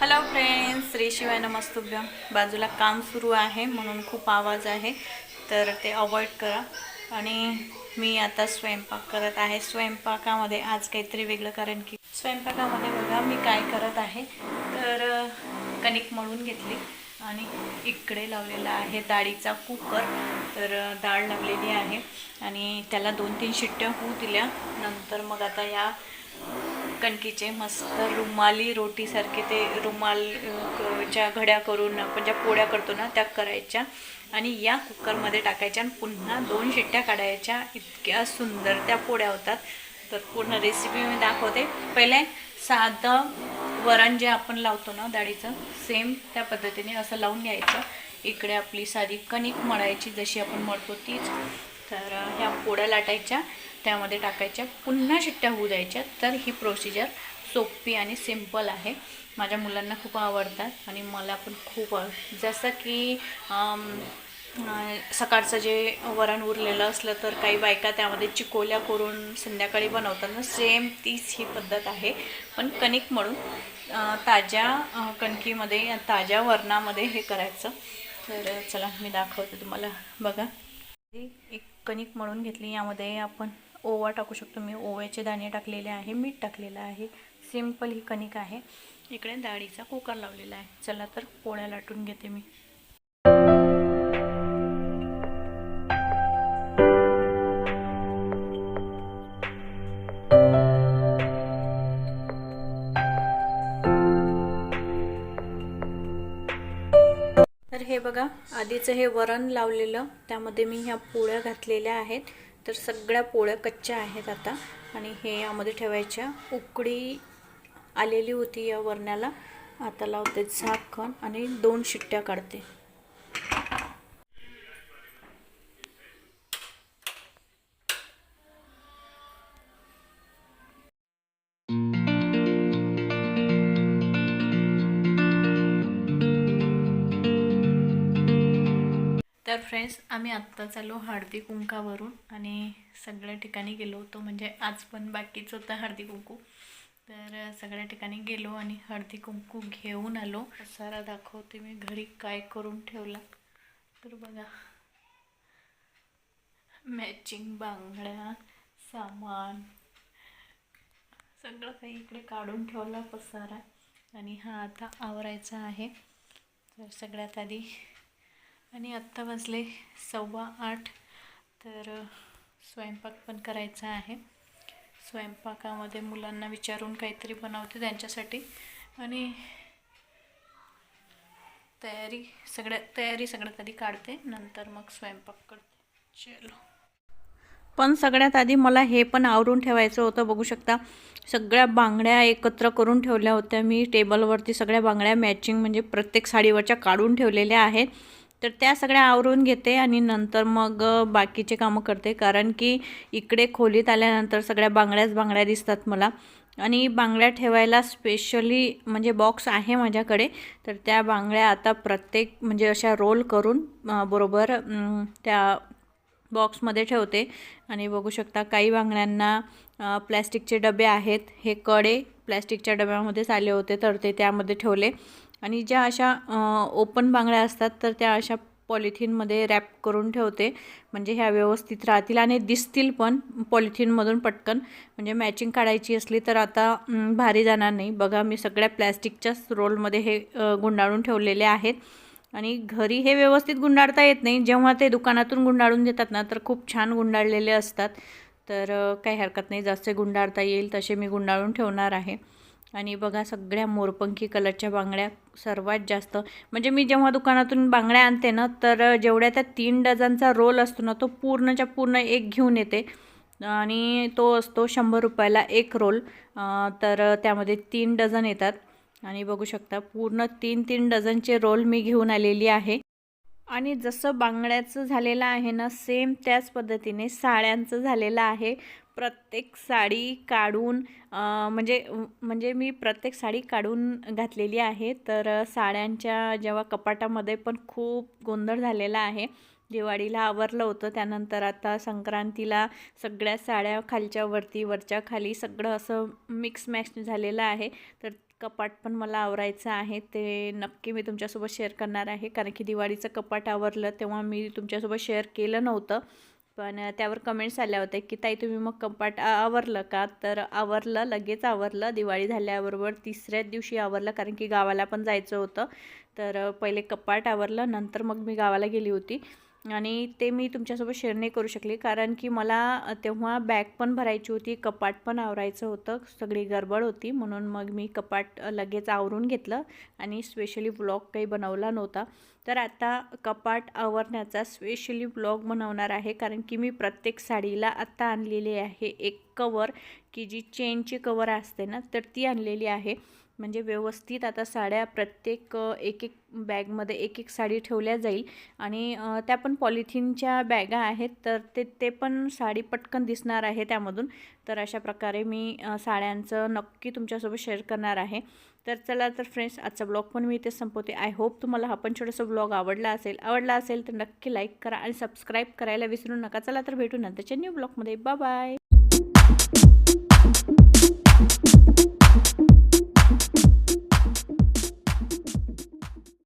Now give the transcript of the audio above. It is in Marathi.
हॅलो फ्रेंड्स श्री शिवाय नमस्तुभ्य. बाजूला काम सुरू आहे म्हणून खूप आवाज आहे. तर ते अवॉइड करा. आणि मी आता स्वयंपाक करत आहे. स्वयंपाकामध्ये आज काहीतरी वेगळं कारण की स्वयंपाकामध्ये बघा मी काय करत आहे. तर कणिक मळून घेतली. आणि इकडे लावलेला आहे डाळीचा कुकर. तर डाळ लावलेली आहे आणि त्याला दोन तीन शिट्ट्या होऊ दिल्या. नंतर मग आता या कणकीचे मस्त रुमाली रोटीसारखे ते रुमालच्या घड्या करून आपण ज्या पोळ्या करतो ना त्या करायच्या आणि या कुकरमध्ये टाकायच्या आणि पुन्हा दोन शिट्ट्या काढायच्या. इतक्या सुंदर त्या पोळ्या होतात. तर पूर्ण रेसिपी मी दाखवते. पहिले साधं वरण जे आपण लावतो ना डाळीचं सेम त्या पद्धतीने असं लावून घ्यायचं. इकडे आपली साधी कणिक मळायची जशी आपण मळतो तीच. तर ह्या पोळ्या लाटायच्या त्यामध्ये टाकायच्या. पुन्हा शिट्ट्या होऊ द्यायच्या. तर ही प्रोसिजर सोपी आणि सिंपल आहे. माझ्या मुलांना खूप आवडतात आणि मला पण खूप जसं की सकाळचं जे वरण उरलेलं असलं तर काही बायका त्यामध्ये चिकोल्या करून संध्याकाळी बनवतात ना सेम तीच ही पद्धत आहे. पण कणिक म्हणून ताज्या कणकीमध्ये ताज्या वरणामध्ये हे करायचं. तर चला मी दाखवते तुम्हाला. बघा. एक कणिक म्हणून घेतली. यामध्ये आपण ओवा टाकू शकतो. मी ओव्याचे दाणे टाकलेले आहे. मीठ टाकलेलं आहे. सिंपल ही कणिक आहे. इकडे डाळीचा कुकर लावलेला आहे. चला तर पोळ्या लाटून घेते मी. तर हे बघा आधीचं हे वरण लावलेलं त्यामध्ये मी ह्या पोळ्या घातलेल्या आहेत. तर सगळ्या पोळ्या कच्च्या आहेत आता. आणि हे यामध्ये ठेवायच्या. उकडी आलेली होती या वरणाला आता लावते झाकण आणि दोन शिट्ट्या काढते. तर आम्ही आत्ताच आलो हळदी कुंकावरून आणि सगळ्या ठिकाणी गेलो होतो. म्हणजे आज पण बाकीच होतं हळदी कुंकू तर सगळ्या ठिकाणी गेलो आणि हळदी कुंकू घेऊन आलो. सारा दाखवते मी घरी काय करून ठेवला. तर बघा. मॅचिंग बांगड्या सामान. सगळं काही इकडे काढून ठेवला पसारा. आणि हा आता आवरायचा आहे. तर सगळ्यात आधी आणि आत्ता वाजले सव्वा आठ. तर स्वयंपाक पण करायचा आहे. स्वयंपाकामध्ये मुलांना विचारून काहीतरी बनवते त्यांच्यासाठी. आणि तयारी सगळ्या तयारी सगळ्यात आधी काढते नंतर मग स्वयंपाक करते. चलो. पण सगळ्यात आधी मला हे पण आवरून ठेवायचं होतं बघू शकता. सगळ्या बांगड्या एकत्र करून ठेवल्या होत्या मी. टेबलवरती सगळ्या बांगड्या मॅचिंग म्हणजे प्रत्येक साडीवरच्या काढून ठेवलेल्या आहेत. तर त्या सगळ्या आवरून घेते आणि नंतर मग बाकीचे कामं करते. कारण की इकडे खोलीत आल्यानंतर सगळ्या बांगड्याच बांगड्या दिसतात मला. आणि बांगड्या ठेवायला स्पेशली म्हणजे बॉक्स आहे माझ्याकडे. तर त्या बांगड्या आता प्रत्येक म्हणजे अशा रोल करून बरोबर त्या बॉक्समध्ये ठेवते. आणि बघू शकता काही बांगड्यांना प्लॅस्टिकचे डबे आहेत. हे कडे प्लॅस्टिकच्या डब्यामध्येच आले होते तर ते त्यामध्ये ठेवले. आणि ज्या अशा ओपन बांगड्या असतात तर त्या अशा पॉलिथिनमध्ये रॅप करून ठेवते. म्हणजे ह्या व्यवस्थित राहतील आणि दिसतील पण पॉलिथिनमधून पटकन. म्हणजे मॅचिंग काढायची असली तर आता भारी जाणार नाही. बघा मी सगळ्या प्लॅस्टिकच्याच रोलमध्ये हे गुंडाळून ठेवलेले आहेत. आणि घरी हे व्यवस्थित गुंडाळता येत नाही. जेव्हा ते दुकानातून गुंडाळून देतात ना तर खूप छान गुंडाळलेले असतात. तर काही हरकत नाही. जसे गुंडाळता येईल तसे मी गुंडाळून ठेवणार आहे. आणि बघा सगळ्या मोरपंखी कलरच्या बांगड्या सर्वात जास्त. म्हणजे मी जेव्हा दुकानातून बांगड्या आणते ना तर जेवढ्या त्या तीन डझनचा रोल असतो ना तो पूर्णच्या पूर्ण एक घेऊन येते. आणि तो असतो शंभर रुपयाला एक रोल. तर त्यामध्ये तीन डझन येतात. आणि बघू शकता पूर्ण तीन तीन डझनचे रोल मी घेऊन आलेली आहे. आणि जसं बांगड्याचं झालेलं आहे ना सेम त्याच पद्धतीने साड्यांचं झालेलं आहे. प्रत्येक साडी काढून म्हणजे म्हणजे मी प्रत्येक साडी काढून घातलेली आहे. तर साड्यांच्या जेव्हा कपाटामध्ये पण खूप गोंधळ झालेला आहे. दिवाळीला आवरलं होतं त्यानंतर आता संक्रांतीला सगळ्या साड्या खालच्या वरती वरच्या खाली सगळं असं मिक्स मॅच झालेलं आहे. तर कपाट पण मला आवरायचं आहे. ते नक्की मी तुमच्यासोबत शेअर करणार आहे. कारण की दिवाळीचं कपाट आवरलं तेव्हा मी तुमच्यासोबत शेअर केलं नव्हतं. पण त्यावर कमेंट्स आल्या होत्या की ताई तुम्ही मग कपाट आवरलं का? तर आवरलं लगेच आवरलं. दिवाळी झाल्याबरोबर तिसऱ्याच दिवशी आवरलं कारण की गावाला पण जायचं होतं. तर पहिले कपाट आवरलं नंतर मग मी गावाला गेली होती. आणि ते मी तुमच्यासोबत शेअर नाही करू शकले. कारण की मला तेव्हा बॅग पण भरायची होती कपाट पण आवरायचं होतं सगळी गडबड होती. म्हणून मग मी कपाट लगेच आवरून घेतलं आणि स्पेशली ब्लॉग काही बनवला नव्हता. तर आता कपाट आवरण्याचा स्पेशली ब्लॉग बनवणार आहे. कारण की मी प्रत्येक साडीला आत्ता आणलेली आहे एक कवर की जी चेनची कवर असते ना तर ती आणलेली आहे. म्हणजे व्यवस्थित आता साड्या प्रत्येक एक एक बॅगमध्ये एक एक साडी ठेवल्या जाईल आणि त्या पण पॉलिथिनच्या बॅगा आहेत तर ते ते पण साडी पटकन दिसणार आहे त्यामधून. तर अशा प्रकारे मी साड्यांचं नक्की तुमच्यासोबत शेअर करणार आहे. तर चला तर फ्रेंड्स आजचा ब्लॉग पण मी इथे संपवते. आय होप तुम्हाला हा पण छोटासा ब्लॉग आवडला असेल. आवडला असेल तर नक्की लाईक करा आणि सबस्क्राईब करायला विसरू नका. चला तर भेटू नंतरच्या न्यू ब्लॉगमध्ये. बाय.